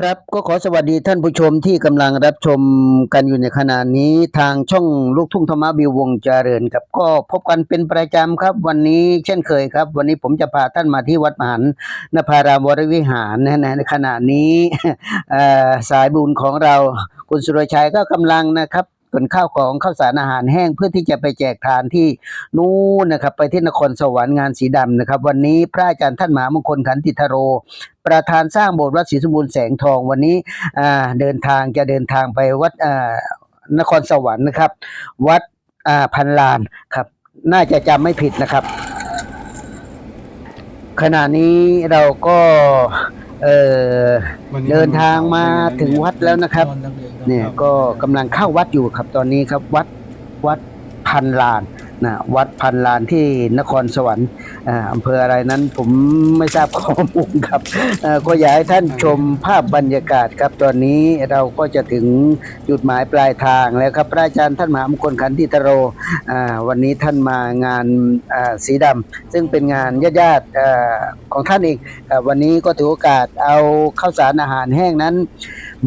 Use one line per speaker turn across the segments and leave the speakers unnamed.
ครับก็ขอสวัสดีท่านผู้ชมที่กำลังรับชมกันอยู่ในขณะนี้ทางช่องลูกทุ่งธรรมบิววงเจริญครับก็พบกันเป็นประจำครับ วันนี้เช่นเคยครับ วันนี้ผมจะพาท่านมาที่วัดมหันนภารามวรวิหารนะในขณะนี้สายบุญของเราคุณสุรชัยก็กำลังนะครับ ขนข้าวของข้าวสารอาหารแห้งเพื่อที่จะไปแจกทานที่นู่นนะครับ ไปที่นครสวรรค์งานสีดำนะครับ วันนี้พระอาจารย์ท่านมหามงคลขันติทโร ประธานสร้างโบสถ์วัดศรีสมบูรณ์แสงทองวันนี้เดินทางจะเดินทางไปวัดนครสวรรค์นะครับ วัดพันลานครับ น่าจะจำไม่ผิดนะครับ ขณะนี้เราก็ เอ่อ
วันนี้
เดินทางมาถึงวัดแล้วนะครับ เนี่ยก็กำลังเข้าวัดอยู่ครับตอนนี้ครับวัดวัดพันลาน นะวัดพันลานที่นครสวรรค์อ่าอำเภออะไรนั้นผมไม่ทราบข้อมูลครับก็อยากให้ท่านชมภาพบรรยากาศครับ ตอนนี้เราก็จะถึงจุดหมายปลายทางแล้วครับพระอาจารย์ท่านมหามงคลขันธิตโรวันนี้ท่านมางานสีดำซึ่งเป็นงานญาติๆเอ่อของท่านเองวันนี้ก็ถือโอกาสเอาข้าวสารอาหารแห้งนั้น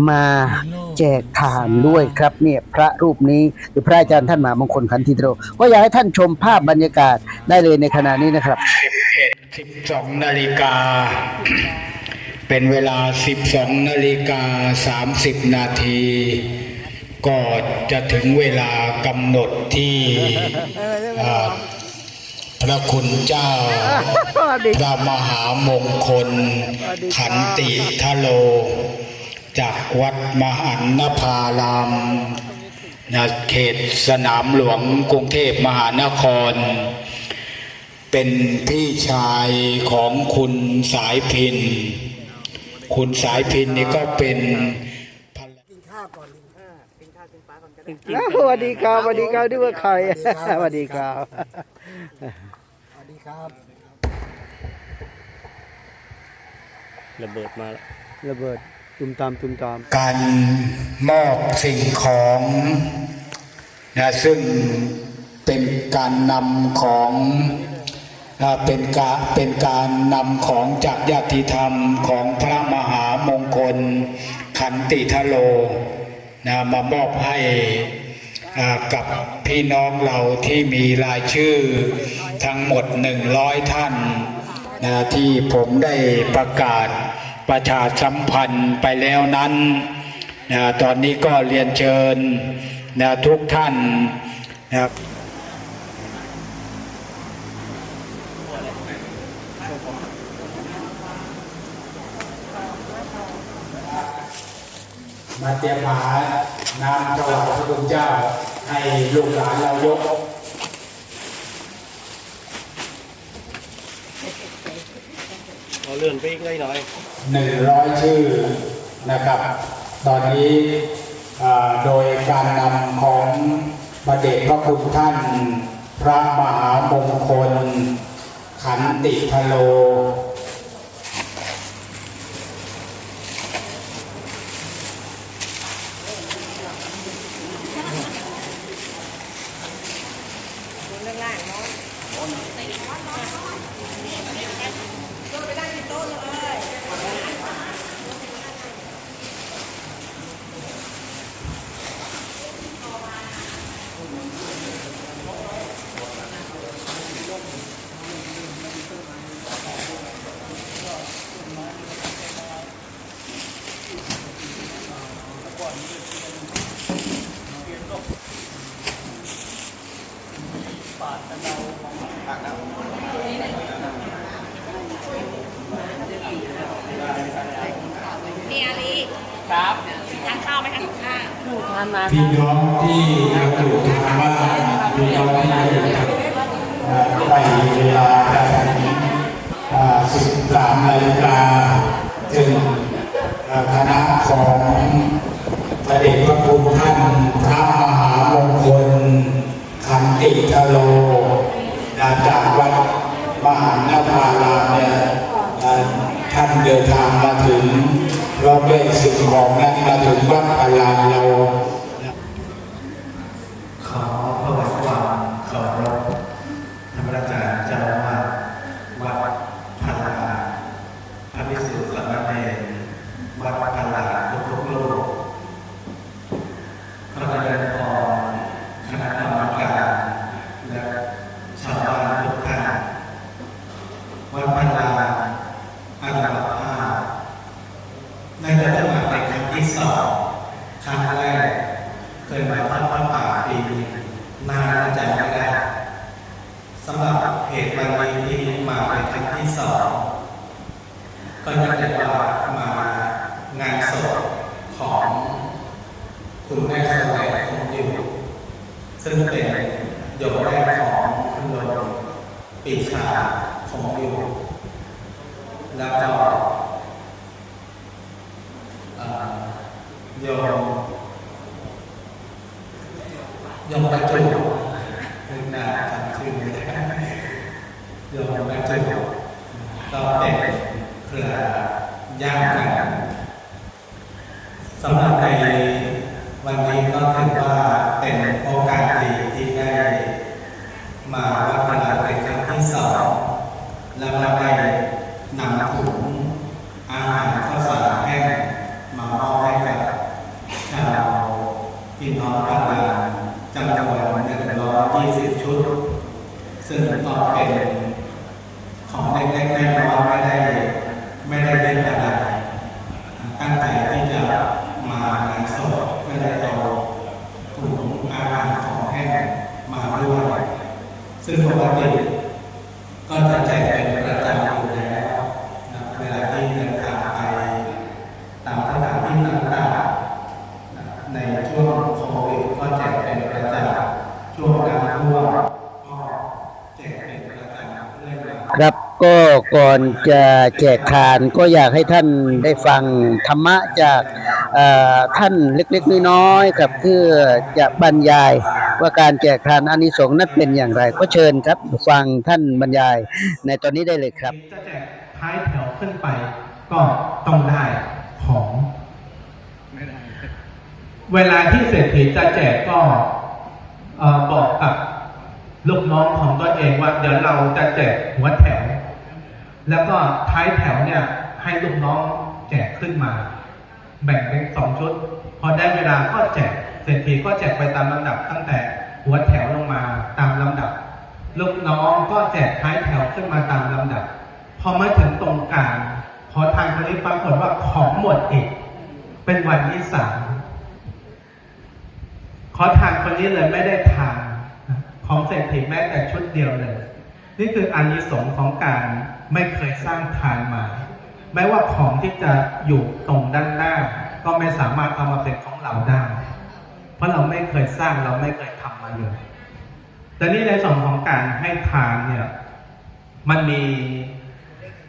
มาแจกทานด้วยครับเนี่ยพระรูปนี้คือพระอาจารย์ท่านมหามงคลขันธิตโรก็อยากให้ท่านชมภาพบรรยากาศได้เลยในขณะนี้นะครับ
11 12นาฬิกาเป็นเวลา 12นาฬิกา30 นาที ก็จะถึงเวลากำหนดที่อ่าพระคุณเจ้า พระมหามงคล ขันติทโล จากวัดมหันนภารามนะเขตสนามหลวงกรุงเทพมหานคร เป็นพี่ชายของคุณสายพิน คุณสายพินนี่ก็เป็นภรรยา
สวัสดีครับสวัสดีครับด้วยว่าใครสวัสดีครับ
สวัสดีครับ
ระเบิดมาแล้ว
ระเบิด ตุมตามตุมตาม
การมอบสิ่งของนะซึ่งเป็นการนำของเป็นกาเป็นการนำของจากญาติธรรมของพระมหามงคลขันติทโลนะมามอบให้กับพี่น้องเราที่มีรายชื่อทั้งหมด 100 ท่านนะที่ผมได้ประกาศ ประชาสัมพันธ์ไปแล้วนั้นนะตอนนี้ก็เรียนเชิญนะทุกท่านนะมาเตรียมหาน้ำถวายพระคุณเจ้าให้ลูกหลานเรายก
เอาเลื่อนไปอีกหน่อย หนึ่
งร้อยชื่อนะครับ ตอนนี้โดยการนำของประเดชพระคุณท่าน พระมหามงคล ขันติพโล
มีอาลีครับทานข้าวไหมคะข้าว
พี่น้องที่ยังอยู่ทางบ้านพี่น้องที่ยังอยู่ทางอ่าไปเวลาประมาณสิบสามนาฬิกาซึ่งอ่าคณะของพระเดชพระคุณท่านพระมหามงคล ขันติ ทโลอ่าจากวัดมหานภารามเนี่ยท่านเดินทางมาถึงพร้อมด้สิ่งของนั้นมาถึงวัดพลานเรา
ขอถวายความเคารพธรรมราชาเจ้าอาวาสวัดพันลาพระภิกษุสามเณรวัดพันลา เคยมาทอดผ้าป่าปีนานแล้วจำไม่ได้สำหรับเหตุวันนี้ที่มาเป็นครั้งที่สองก็เนื่องจากว่ามางานศพของคุณแม่สวัยคงอยู่ ซึ่งเป็นโยมแรกของคุณโยมปีชาคงอยู่ แล้วก็เอ่อโยมโยมประจุ ขึ้นหน้าทำขึ้นเยอะโยมประจุก็เป็นเครือญาติกันสำหรับในวันนี้ก็ถือว่าเป็นโอกาสดีที่ได้ มาวัดพลาเป็นครั้งที่สองแล้วก็ได้นำถุงอาหารข้าวสารแห้งมามอบให้กับชาวพี่น้องพลาจำนวนหนึ่งร้อยยี่สิบ ชุด ซึ่งก็เป็นของเล็กๆน้อยๆไม่ได้ไม่ได้เล่นอะไรตั้งแต่ที่จะมางานศพก็ได้เอาถุงอาหารของแห้งมาด้วยซึ่งปกติก็จะแจกเป็นประจำอยู่แล้วนะเวลาที่เดินทางไปตามสถานที่ต่างๆนะในช่วงโควิดก็แจกเป็นประจำช่วงน้ำท่วมก็แจกเป็นประจำเรื่อยมา
ครับ ก็ก่อนจะแจกทานก็อยากให้ท่านได้ฟังธรรมะจากท่านเล็กๆน้อยๆครับเพื่อจะบรรยายว่าการแจกทานอานิสงส์นั้นเป็นอย่างไร ก็เชิญครับฟังท่านบรรยายในตอนนี้ได้เลยครับ
จะแจกท้ายแถวขึ้นไปก็ต้องได้ของเวลาที่เศรษฐีจะแจกก็บอกกับลูกน้องของตัวเองว่าเดี๋ยวเราจะแจกหัวแถว แล้วก็ท้ายแถวเนี่ยให้ลูกน้องแจกขึ้นมา แบ่งเป็นสองชุด พอได้เวลาก็แจกเศรษฐีก็แจกไปตามลำดับตั้งแต่หัวแถวลงมาตามลำดับ ลูกน้องก็แจกท้ายแถวขึ้นมาตามลำดับ พอมาถึงตรงกลางพอทางคนนี้ปรากฏว่าของหมดอีก เป็นวันที่สามขอทานคนนี้เลยไม่ได้ทานของเศรษฐีแม้แต่ชุดเดียวเลย นี่คืออานิสงส์ของการ ไม่เคยสร้างทานมา แม้ว่าของที่จะอยู่ตรงด้านหน้า ก็ไม่สามารถเอามาเป็นของเราได้ เพราะเราไม่เคยสร้างเราไม่เคยทำมาเลยแต่นี่ในส่วนของการให้ทานเนี่ยมันมี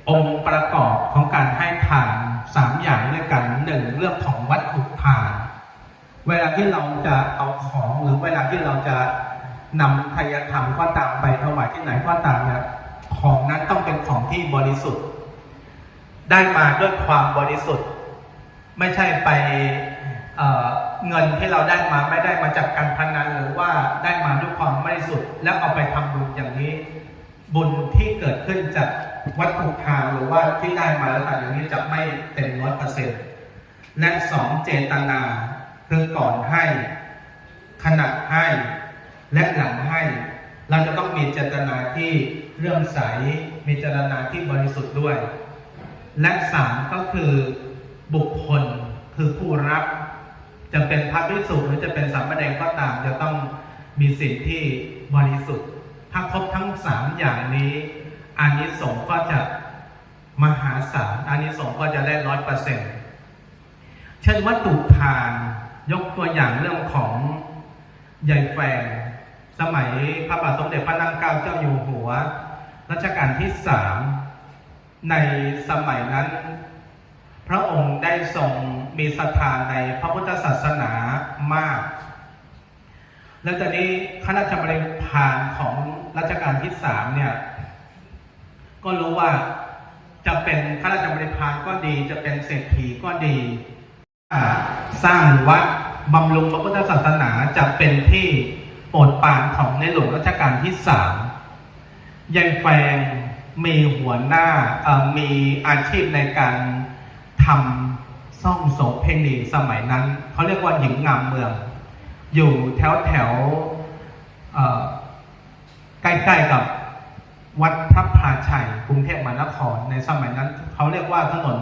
องค์ประกอบของการให้ทานสามอย่างด้วยกันหนึ่งเรื่องของวัตถุทาน เวลาที่เราจะเอาของหรือเวลาที่เราจะนำทายธรรมก็ตามไปถวายที่ไหนก็ตามเนี่ย ของนั้นต้องเป็นของที่บริสุทธิ์ ได้มาด้วยความบริสุทธิ์ ไม่ใช่ไปเเงินที่เราได้มาไม่ได้มาจากการพนันหรือว่าได้มาด้วยความบริสุทธิ์ แล้วเอาไปทำบุญอย่างนี้ บุญที่เกิดขึ้นจากวัตถุทานหรือว่าที่ได้มาแล้วแต่อย่างนี้จะไม่เต็มร้อยเปอร์เซ็นต์และสองเจตนาคือก่อนให้ขณะให้และหลังให้ เราจะต้อง มีเจตนาที่เรื่องใส มีเจตนาที่บริสุทธิ์ด้วย และสามก็คือบุคคลคือผู้รับ จะเป็นพระภิกษุหรือจะเป็นสามเณรก็ตาม จะต้องมีสิ่งที่บริสุทธิ์ ถ้าครบทั้งสามอย่างนี้อานิสงส์ก็จะมหาศาลอานิสงส์ก็จะได้ร้อยเปอร์เซ็นต์เช่นวัตถุทานยกตัวอย่างเรื่องของยายแฟง สมัยพระบาทสมเด็จพระนางเกล้าเจ้าอยู่หัว รัชกาลที่สามในสมัยนั้น พระองค์ได้ทรงมีศรัทธาในพระพุทธศาสนามาก แล้วตอนนี้ข้าราชบริพารของรัชกาลที่สามเนี่ยก็รู้ว่าจะเป็นข้าราชบริพารก็ดี จะเป็นเศรษฐีก็ดีสร้างวัดบำรุงพระพุทธศาสนาจะเป็นที่ โปรดปานของในหลวงรัชกาลที่สามยายแฟงมีหัวหน้ามีอาชีพในการทำซ่องโสเพณีสมัยนั้น เขาเรียกว่าหญิงงามเมือง อยู่แถวแถวใกล้ๆกับวัดพระพาชัยกรุงเทพมหานครในสมัยนั้น เขาเรียกว่าถนน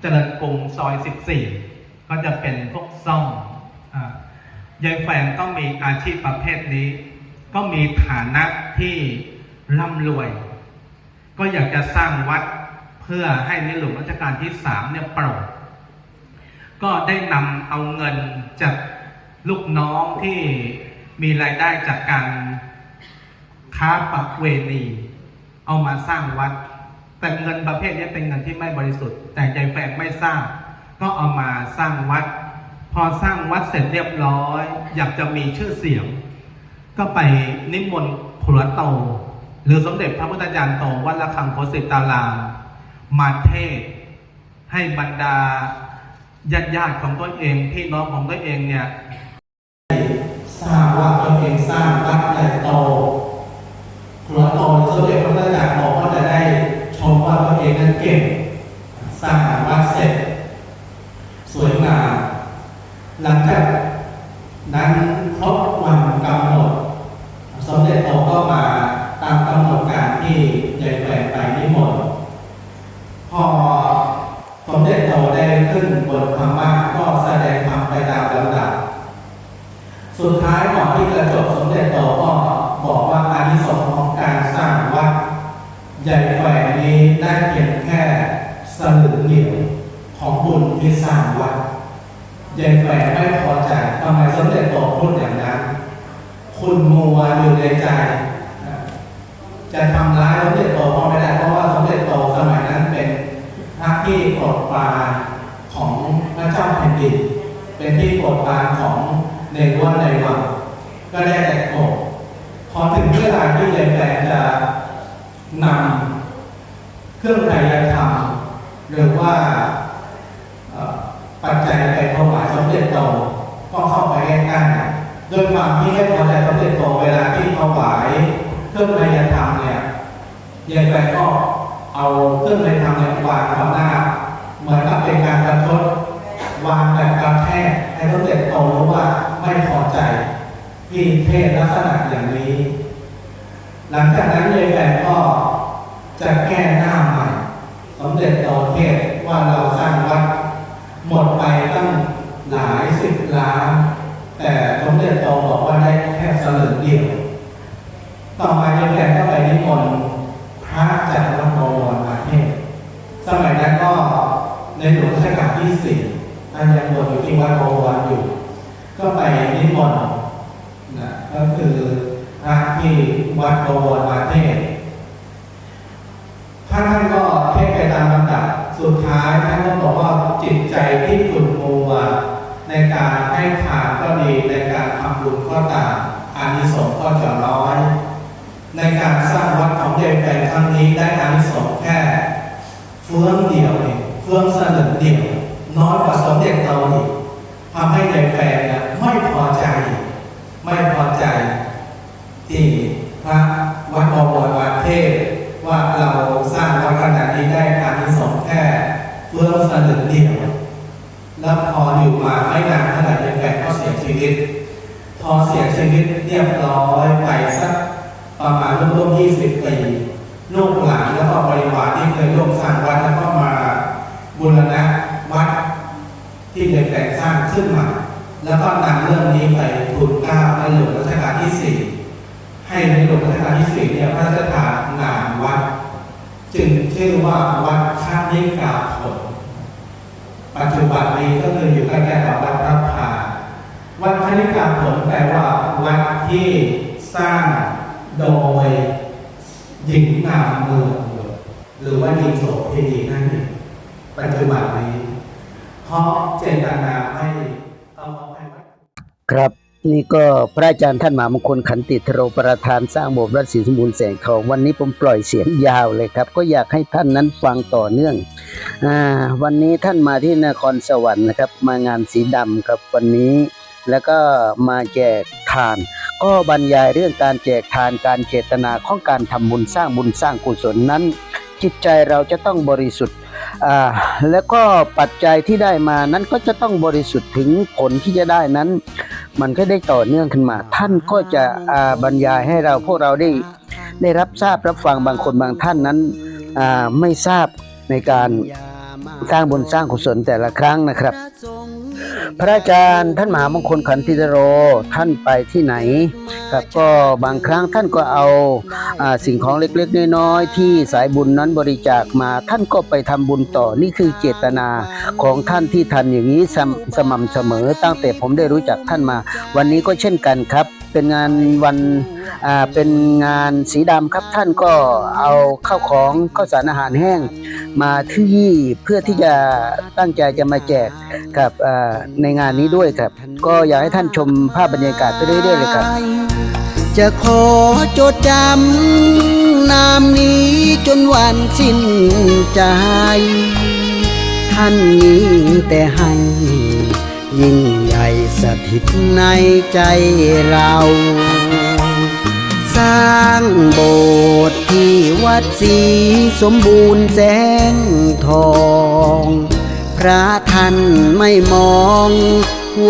เจริญกรุงซอย 14 ก็จะเป็นพวกซ่อง อายายแฟนก็มีอาชีพประเภทนี้ ก็มีฐานะที่ร่ำรวย ก็อยากจะสร้างวัดเพื่อให้ในหลวงรัชกาลที่สามเนี่ยโปรดก็ได้นำเอาเงินจากลูกน้องที่มีรายได้จากการค้าประเวณี เอามาสร้างวัด แต่เงินประเภทนี้เป็นเงินที่ไม่บริสุทธิ์ แต่ยายแฟนไม่ทราบ ก็เอามาสร้างวัด พอสร้างวัดเสร็จเรียบร้อย อยากจะมีชื่อเสียง ก็ไปนิมนต์ครัวโต หรือสมเด็จพระพุทธจารย์โตวัดละคังโคสิตารามมาเทศ ให้บรรดาญาติญาติของตัวเองพี่น้องของตัวเองเนี่ยทราบว่าตัวเองสร้างวัดใหญ่โตครัวโตสมเด็จพระพุทธจารย์โตก็จะได้ชมว่าตัวเองนั้นเก่ง สร้างวัดเสร็จ สวยงาม หลังจากนั้นครบวันกำหนด สมเด็จโตก็มาตามกำหนดการที่ยายแฝงไปนิมนต์พอสมเด็จโตได้ขึ้นบนธรรมะก็แสดงธรรมไปตามลำดับ สุดท้ายก่อนที่จะจบสมเด็จโตก็บอกว่าอานิสงส์ของการสร้างวัดใหญ่แฝงนี้ได้เพียงแค่สลึงเดียวของบุญที่สร้างวัด ยายแฝงไม่พอใจทำไมสมเด็จโตพูดอย่างนั้น คุณมัวอยู่ในใจ จะทำร้ายสมเด็จโตก็ไม่ได้ เพราะว่าสมเด็จโตสมัยนั้นเป็นพระที่โปรดปรานของพระเจ้าแผ่นดิน เป็นที่โปรดปรานของในวัดในวังก็ได้แต่โกรธพอถึงเวลาที่ยายแฝงจะนำเครื่องไตรยธรรมหรือว่าปัจจัยไปถวายสมเด็จโตก็เข้าไปใกล้ๆด้วยความที่ไม่พอใจสมเด็จโตเวลาที่ถวายเครื่องไตรยธรรมเนี่ย ยายแฟนก็เอาเครื่องไตรยธรรมเนี่ยวางต่อหน้า เหมือนกับเป็นการกระชดวางแบบกระแทกให้เขาเด็จโตรู้ว่าไม่พอใจที่เทศลักษณะอย่างนี้ หลังจากนั้นยายแฟนก็จะแก้หน้าใหม่ สมเด็จโตเทศว่าเราสร้างวัด หมดไปตั้งหลายสิบล้าน แต่สมเด็จโตบอกว่าได้แค่สลึงเดียว ต่อมาเยายแฟนก็ไปนิมนต์พระจากวัดบวรมาเทศน์สมัยนั้นก็ในหลวงรัชกาลที่สี่ท่านยังบวชอยู่ที่วัดบวรอยู่ ก็ไปนิมนต์นะก็คือพระที่วัดบวรมาเทศน์ ท่านท่านก็เทศไปตามลำดับ สุดท้ายท่านก็บอกว่าจิตใจที่ขุ่นมัวในการให้ทานก็ดีในการทำบุญก็ตามอานิสงส์ก็จะน้อย ในการสร้างวัดของเด็กแฟนค รั้งนี้ได้อานิสงส์แค่เฟื่องเดียวเองเฟื่องสลึงเดียว น้อยกว่าสมเด็จโตอีกทำให้เด็กแฟนเนี่ยไม่พอใจ ไม่พอใจ ที่พระวัดบวรวัดเทศว่าเราสร้างวัดขนาดนี้ได้อานิสงส์แค่เฟื่องสลึงเดียวแล้วพออยู่มาไม่นานเท่าไหร่ยายแฟนก็เสียชีวิต พอเสียชีวิตเรียบร้อยไปสักประมาณร่วมๆ20ปี ลูกหลานแล้วก็บริวารที่เคยร่วมสร้างวัดแล้วก็มาบูรณะวัดที่ยายแฟนสร้างขึ้นมาแล้วก็นำเรื่องนี้ไปทูลเกล้าในหลวงรัชกาลที่สี่ให้ในหลวงรัชกาลที่สี่เนี่ยพระราชทานนามวัด จึงชื่อว่าวัดข้านิกาผล ปัจจุบันนี้ก็คืออยู่ใกล้ๆกับวัดพระพาวัดคณิกาผลแปลว่าวัดที่สร้างโดย หญิงงามเมืองหรือว่าหญิงโสเภณีนั่นเองปัจจุบันนี้ เพราะเจตนาไม่เอามาให้วัด
ครับนี่ก็พระอาจารย์ท่านมหามงคลขันติธโรประธานสร้างโบสถ์วัศรีสมบูรณ์แสงทองวันนี้ผมปล่อยเสียงยาวเลยครับ ก็อยากให้ท่านนั้นฟังต่อเนื่องอ่าวันนี้ท่านมาที่นครสวรรค์นะครับ มางานสีดำครับวันนี้ แล้วก็มาแจกทาน ก็บรรยายเรื่องการแจกทานการเจตนาของการทำบุญสร้างบุญสร้างกุศลนั้น จิตใจเราจะต้องบริสุทธิ์แล้วก็ปัจจัยที่ได้มานั้นก็จะต้องบริสุทธิ์ถึงผลที่จะได้นั้น มันก็ได้ต่อเนื่องขึ้นมา ท่านก็จะบรรยายให้เราพวกเราได้ได้รับทราบรับฟังบางคนบางท่านนั้นไม่ทราบในการสร้างบุญสร้างกุศลแต่ละครั้งนะครับ พระอาจารย์ท่านมหามงคลขันธิโรท่านไปที่ไหนครับก็บางครั้งท่านก็เอาอาสิ่งของเล็กๆน้อยๆที่สายบุญนั้นบริจาคมาท่านก็ไปทำบุญต่อนี่คือเจตนาของท่านที่ทันอย่างนี้สมสม่ำเสมอ ตั้งแต่ผมได้รู้จักท่านมา วันนี้ก็เช่นกันครับ เป็นงานวันอ่าเป็นงานสีดำครับท่านก็เอาข้าวของข้าวสารอาหารแห้ง มาที่เพื่อที่จะตั้งใจจะมาแจกกับในงานนี้ด้วยครับ ก็อยากให้ท่านชมภาพบรรยากาศไปเรื่อยๆเลยครับ
จะขอจดจำนามนี้จนวันสิ้นใจท่านนี้แต่ให้ยิ่งใหญ่สถิตในใจเรา ร้างโบสถ์ที่วัดศรีสมบูรณ์แสงทอง พระท่านไม่มอง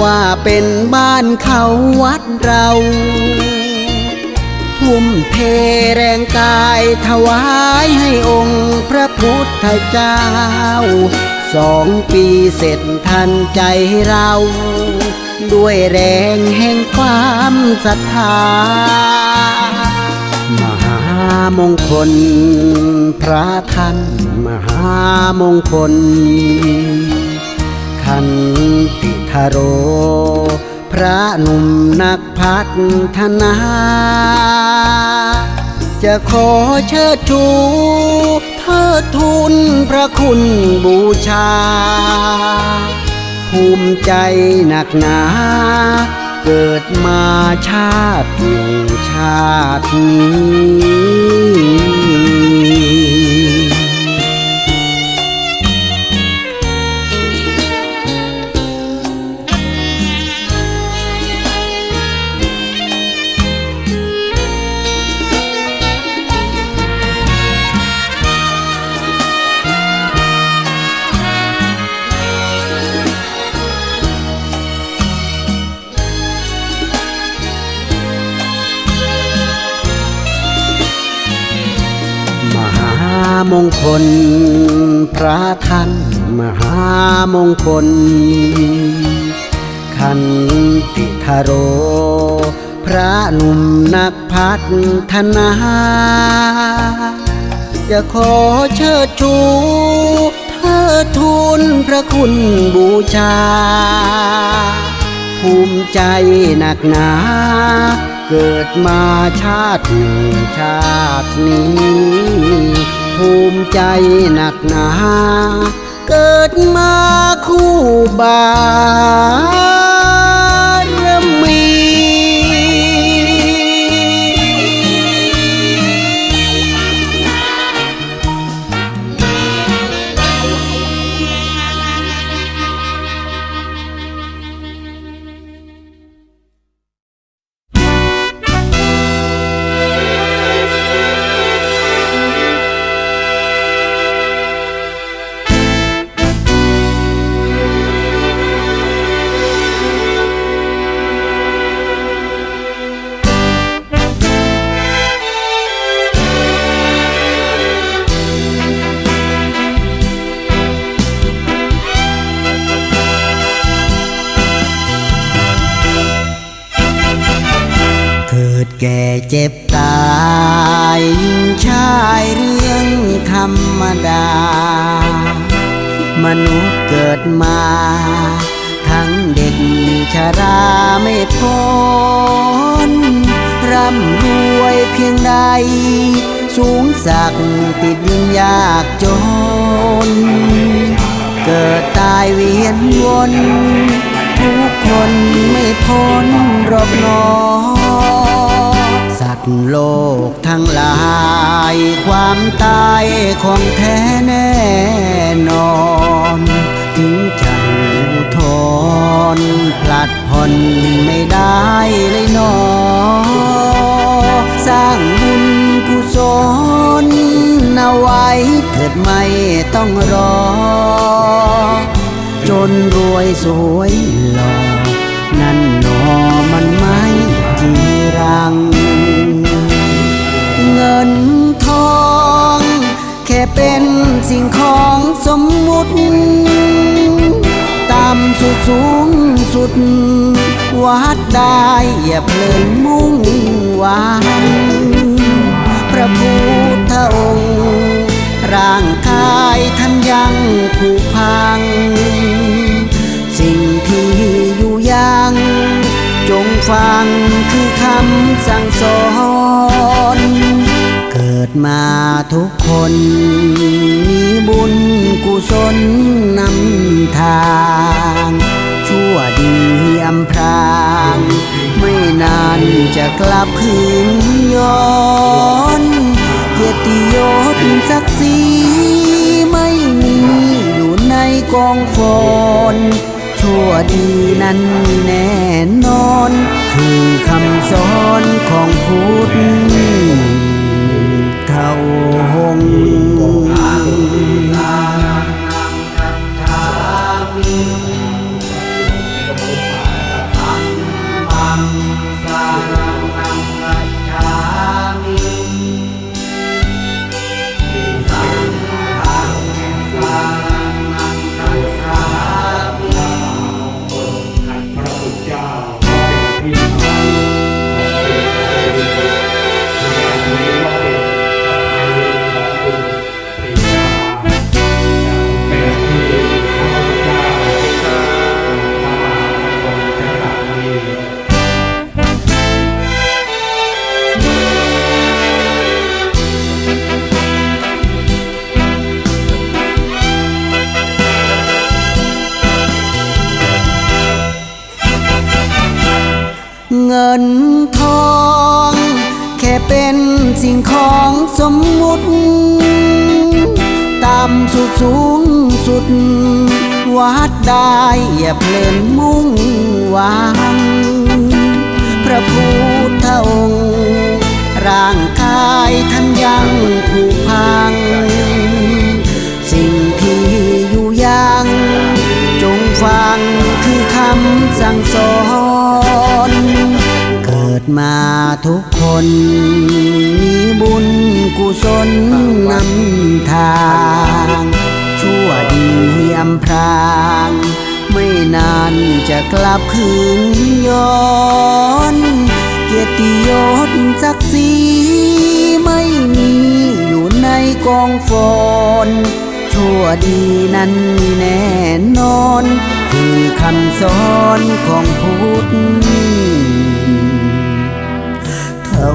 ว่าเป็นบ้านเขาวัดเราทุ่มเทแรงกายถวายให้องค์พระพุทธเจ้า สองปีเสร็จทันใจเรา ด้วยแรงแห่งความศรัทธาามงคล พระท่านมหามงคล ขันติทโร พระหนุ่มนักพัฒนา จะขอเชิดชูเทิดทุนพระคุณบูชา ภูมิใจหนักหนา เกิดมาชาติหนึ่งชาตินี้ มงคลขันติทโร พระหนุ่มนักพัฒนาจะขอเชิดชูเทิดทุนพระคุณบูชา ภูมิใจหนักหนา เกิดมาชาติหนึ่งชาตินี้ ภูมิใจหนักหนา เกิดมาคู่บารมี ติดดินยากจน เกิดตายเวียนวนทุกคนไม่พ้นรอบนอ สัตว์โลกทั้งหลาย ความตายของแท้แน่นอน ถึงจะ อุทธรณ์พลัดผ่อนไม่ได้เลยนอ สร้างบุญกุศลเอาไว้เถิดไม่ต้องรอ จนรวยสวยหล่อนั่นนอมันไม่จีรัง เงินทอง แค่เป็นสิ่งของสม สุดสูงสุด วัดได้อย่าเพลินมุ่งหวางพระพุทธองค์ ร่างกายท่านยังผุพัง สิ่งที่อยู่ยังจงฟังคือคำสั่งสอน เกิดมาทุกคน มีบุญกุศลนำทาง ชั่วดีอำพราง ไม่นานจะกลับคืนย้อนเกียรติยศศักดิ์ศรีไม่มีอยู่ในกองฟอนชั่วดีนั้นแน่นอน คือคำสอนของพุทธ เท่าหงส์ ดวัดได้อย่าเพลินมุ่งหวังพระพุทธองค์ ร่างกายท่านยังผุพัง สิ่งที่อยู่ยัง จงฟังคือคำสั่งสอน เกิดมาทุกคน มีบุญกุศลนำทาง ชั่วดียมพราง ไม่นานจะกลับคืนย้อน เกียรติยศจักดิ์ศรีไม่มีอยู่ในกองฟอนชั่วดีนั้นแน่นอน คือคำสอนของพุทธเท่า